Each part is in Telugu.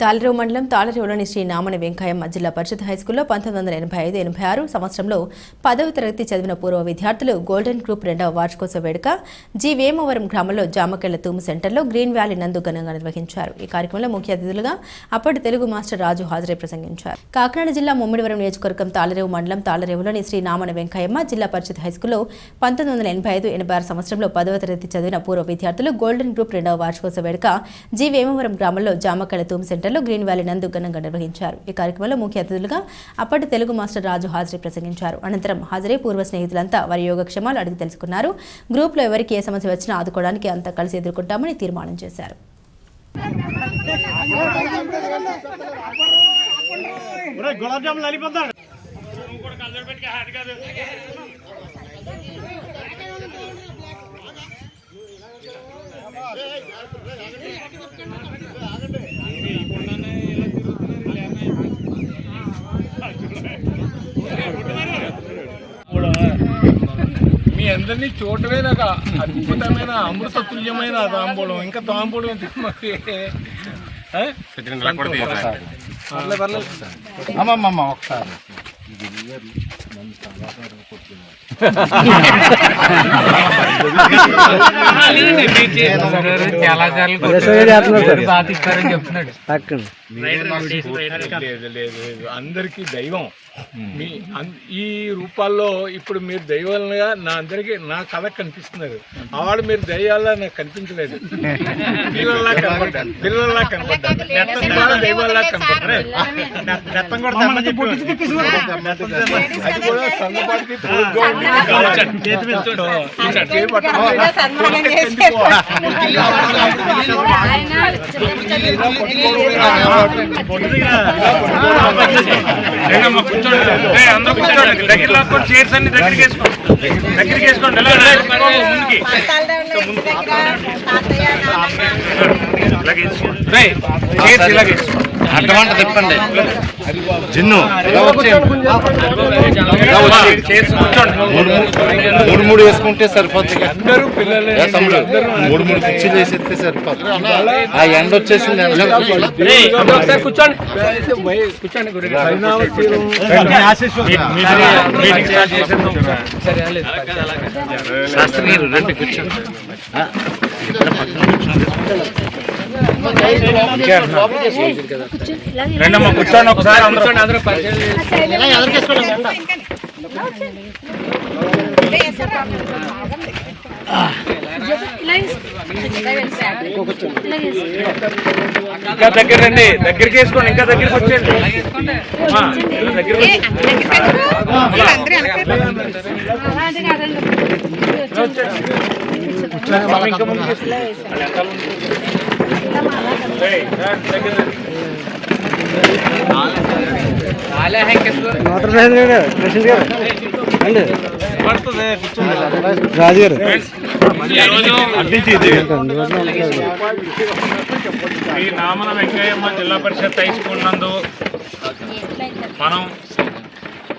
తాళరేవు మండలం తాళరేవులోని శ్రీ నామని వెంకయ్యమ్మ జిల్లా పరిషత్ హైస్కూల్లో పంతొమ్మిది వందల ఎనభై ఐదు ఎనభై ఆరు సంవత్సరంలో పదవ తరగతి చదివిన పూర్వ విద్యార్థులు గోల్డెన్ గ్రూప్ రెండవ వార్షికోత్సవ వేడుక జి వేమవరం గ్రామంలో జామకెళ్ళ తూము సెంటర్లో గ్రీన్ వ్యాలీ నందు ఘనంగా నిర్వహించారు. ఈ కార్యక్రమంలో ముఖ్య అతిథులుగా అప్పటి తెలుగు మాస్టర్ రాజు హాజరై ప్రసంగించారు. కాకినాడ జిల్లా ముమ్మిడివరం నియోజకవర్గం తాళరేవు మండలం తాళరేవులోని శ్రీ నామన వెంకయ్యమ్మ జిల్లా పరిషత్ హైస్కూల్లో పంతొమ్మిది వందల ఎనభై ఐదు ఎనభై ఆరు సంవత్సరంలో పదవ తరగతి చదివిన పూర్వ విద్యార్థులు గోల్డెన్ గ్రూప్ రెండవ వార్షికోత్సవ వేడుక జి వేమవరం గ్రామంలో జామకెళ్ళ తూము సెంటర్లో గ్రీన్ వ్యాలీ నందు ఘనంగా నిర్వహించారు. ఈ కార్యక్రమంలో ముఖ్య అతిథులుగా అప్పటి తెలుగు మాస్టర్ రాజు హాజరై ప్రసంగించారు. అనంతరం హాజరై పూర్వ స్నేహితులంతా వారి యోగక్షేమాలు అడిగి తెలుసుకున్నారు. గ్రూప్లో ఎవరికి ఏ సమస్య వచ్చినా ఆదుకోవడానికి అంతా కలిసి ఎదుర్కొంటామని తీర్మానం చేశారు. గులాబ్ అందరినీ చూడటమే నాకు అద్భుతమైన అమృత తుల్యమైన తాంబూలం. ఇంకా తాంబూలం. అమ్మమ్మ ఒకసారి. లేదు. అందరికీ దైవం. మీ అన్- ఈ రూపాల్లో ఇప్పుడు మీరు దైవాలుగా నా అందరికీ నా కథ కనిపిస్తున్నారు. ఆవాడు మీరు దైవాల్లా నాకు కనిపించలేదు. పిల్లల్లా కనపడ్డారు పిల్లల్లా కనపడ్డారు దైవాల్లా కనపడ్డారు అందరూ కూర్చోండి. దగ్గర లాక్కొని చైర్స్ అన్ని దగ్గరికి వేసుకోండి. దగ్గరికి వేసుకోండి. ముందుకి. ఇలాగే చైర్స్ ఇలాగే. అడ్డమంట తిప్పండి. జిన్ను కూర్చోండి మూడు మూడు వేసుకుంటే సరిపోతుంది మూడు మూడు కుర్చీలు వేసేస్తే సరిపోతుంది ఆ ఎండ వచ్చేసింది కూర్చోండి. చేసేద్దాం శాస్త్రి గారు రండి కూర్చోండి. రెండమ్మా కూర్చోండి ఒకసారి అందరూ ఇంకా దగ్గర రండి దగ్గరికి వేసుకోండి ఇంకా దగ్గరికి వచ్చేయండి ఆ, ఇలా దగ్గరికి వచ్చి- బాబు, ఇంకా నామన వెంకయ్యమ్మ జిల్లా పరిషత్ హై స్కూల్ నందు మనం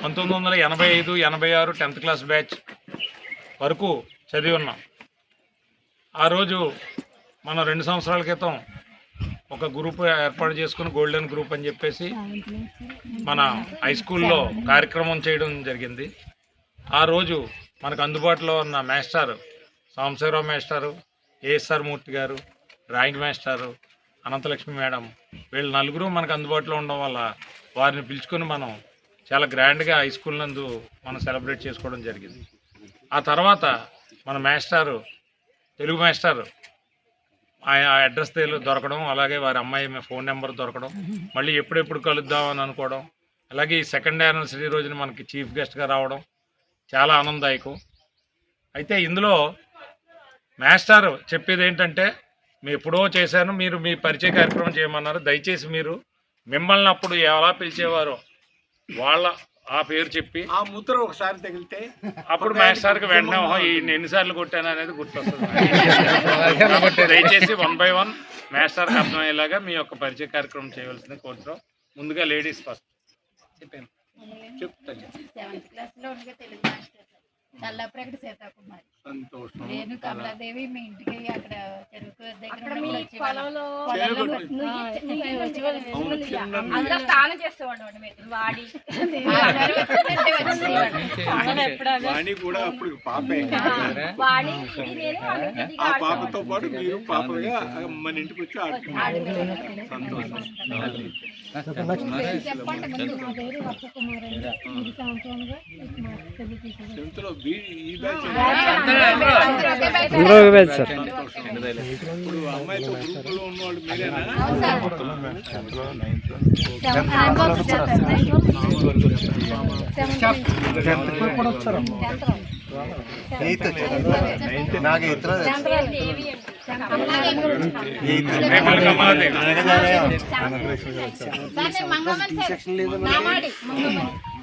పంతొమ్మిది వందల ఎనభై ఐదు ఎనభై ఆరు టెన్త్ క్లాస్ బ్యాచ్ వరకు చదివి ఉన్నాం. ఆ రోజు మనం రెండు సంవత్సరాల క్రితం ఒక గ్రూప్ ఏర్పాటు చేసుకుని గోల్డెన్ గ్రూప్ అని చెప్పేసి మన హై స్కూల్లో కార్యక్రమం చేయడం జరిగింది. ఆ రోజు మనకు అందుబాటులో ఉన్న మేస్టారు సాంబశివరావు మేస్టారు ఏఎస్ఆర్ మూర్తి గారు డ్రాయింగ్ మేస్టారు అనంతలక్ష్మి మేడం వీళ్ళు నలుగురు మనకు అందుబాటులో ఉండడం వల్ల వారిని పిలుచుకొని మనం చాలా గ్రాండ్గా హై స్కూల్ నందు మనం సెలబ్రేట్ చేసుకోవడం జరిగింది. ఆ తర్వాత మన మాస్టారు తెలుగు మాస్టారు ఆ అడ్రస్ దొరకడం అలాగే వారి అమ్మాయి ఫోన్ నెంబర్ దొరకడం మళ్ళీ ఎప్పుడెప్పుడు కలుద్దాం అని అనుకోవడం అలాగే ఈ సెకండ్ యానివర్సరీ రోజున మనకి చీఫ్ గెస్ట్గా రావడం చాలా ఆనందదాయకం. అయితే ఇందులో మాస్టర్ చెప్పేది ఏంటంటే మీ ఎప్పుడో చేశాను మీరు మీ పరిచయ కార్యక్రమం చేయమన్నారు. దయచేసి మీరు మిమ్మల్ని అప్పుడు ఎలా పిలిచేవారో వాళ్ళ ఆ పేరు చెప్పి ఆ ముద్ర ఒకసారి తగిలితే అప్పుడు మాస్టర్కి వెంటనే "ఓహో, ఈయన్ని ఎన్నిసార్లు కొట్టాను అనేది గుర్తొస్తుంది కాబట్టి దయచేసి వన్ బై వన్ మాస్టర్కి అర్థమయ్యేలాగా మీ యొక్క పరిచయ కార్యక్రమం చేయవలసింది కోరుతున్నాం ముందుగా లేడీస్ ఫస్ట్ చెప్పాను చెప్తాను చల్లప్రగడ సీతాకుమారి. సంతోషం. నేను కమలాదేవి మీ ఇంటికి అక్కడ చెరుకు దగ్గర స్నానం చేసేవాడు వాడి. వాణి కూడా అప్పుడు పాపే. ఆ పాపతో పాటు మీరు పాపలుగా మన ఇంటికి వచ్చి ఆడుకున్నారు సంతోషం. చెప్పండి ఈ బ్యాచ్ సంతోషం ఇప్పుడు అమ్మాయితో గ్రూపులో ఉన్నవాళ్ళు మీరేనా నాకు ఇతర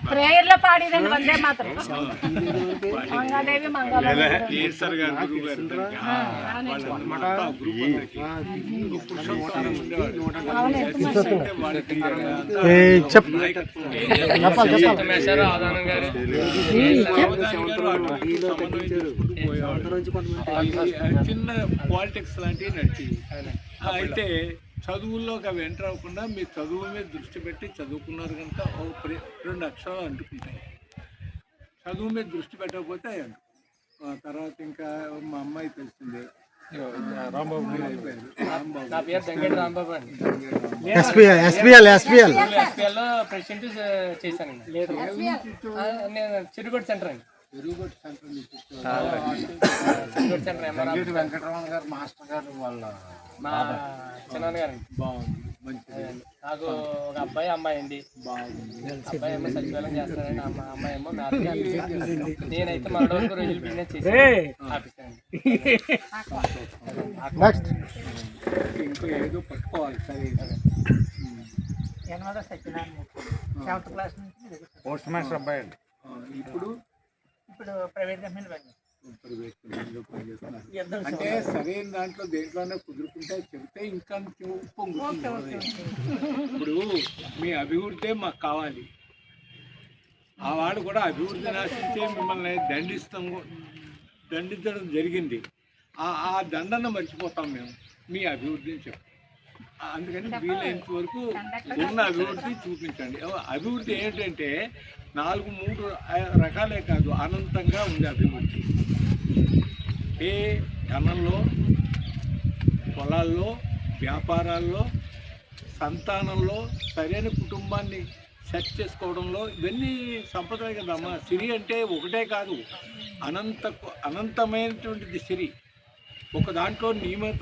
ప్రేయర్లో పాడేదండి వందే మాత్రం మంగాదేవి చిన్న పాలిటిక్స్ లాంటివి నడిచేవి అయితే చదువుల్లోకి అవి ఎంటర్ అవ్వకుండా మీ చదువు మీద దృష్టి పెట్టి చదువుకున్నారు కనుక ఓ ప్రే- రెండు అక్షరాలు అంటుకుంటాయి చదువు మీద దృష్టి పెట్టకపోతే అవి తర్వాత ఇంకా మా అమ్మాయి తెలిసిందే రాంబాబు మీరు అయిపోయారు. రాంబాబు. నా పేరు దంగేటి రాంబాబు అండి SPL SPL SPL SPL president చేశానండి లేదు నేను సెంటర్ అండి ఎరుగుగొట్టు సెంటర్ నుంచి centre MRR Venkataramana garu master garu వాళ్ళ మా చిన్నాన్న గారండి బాగుంది నాకు ఒక అబ్బాయి అమ్మాయి అండి. బాగుంది. అబ్బాయి ఏమో సచివాలయం చేస్తారండి అమ్మ అమ్మాయి ఏమో నేనైతే మరో వరకు రోజులు బిజినెస్ చేసి నెక్స్ట్. ఇంకో ఏదో పట్టుకోవాలి. సరే. యనమల సత్యనారాయణ సెవెంత్ క్లాస్ నుంచి పోస్ట్ మాస్టర్ అబ్బాయి అండి. ఇప్పుడు ఇప్పుడు ప్రైవేట్ కంపెనీలు పని ప్రైవేట్ కంపెనీలో పనిచేస్తున్నారు. అంటే సరైన దాంట్లో దేంట్లోనే కుదురుకుంటే చెబితే ఇంకా పొంగుతుంది. ఇప్పుడు మీ అభివృద్ధి మాకు కావాలి. ఆ వాడు కూడా అభివృద్ధి నాశించే మిమ్మల్ని దండిస్తాం దండించడం జరిగింది. ఆ ఆ దండన మర్చిపోతాం మేము. మీ అభివృద్ధిని చెప్పు. ఆ, అందుకని వీలైనంత వరకు ఉన్న అభివృద్ధి చూపించండి. అభివృద్ధి ఏంటంటే నాలుగు మూడు రకాలే కాదు అనంతంగా ఉంది అభివృద్ధి. ఏ ధనంలో పొలాల్లో వ్యాపారాల్లో సంతానంలో సరైన కుటుంబాన్ని సెట్ చేసుకోవడంలో ఇవన్నీ సంపదలే కదమ్మా సిరి అంటే ఒకటే కాదు అనంత అనంతమైనటువంటిది సిరి. ఒక దాంట్లో నియమతో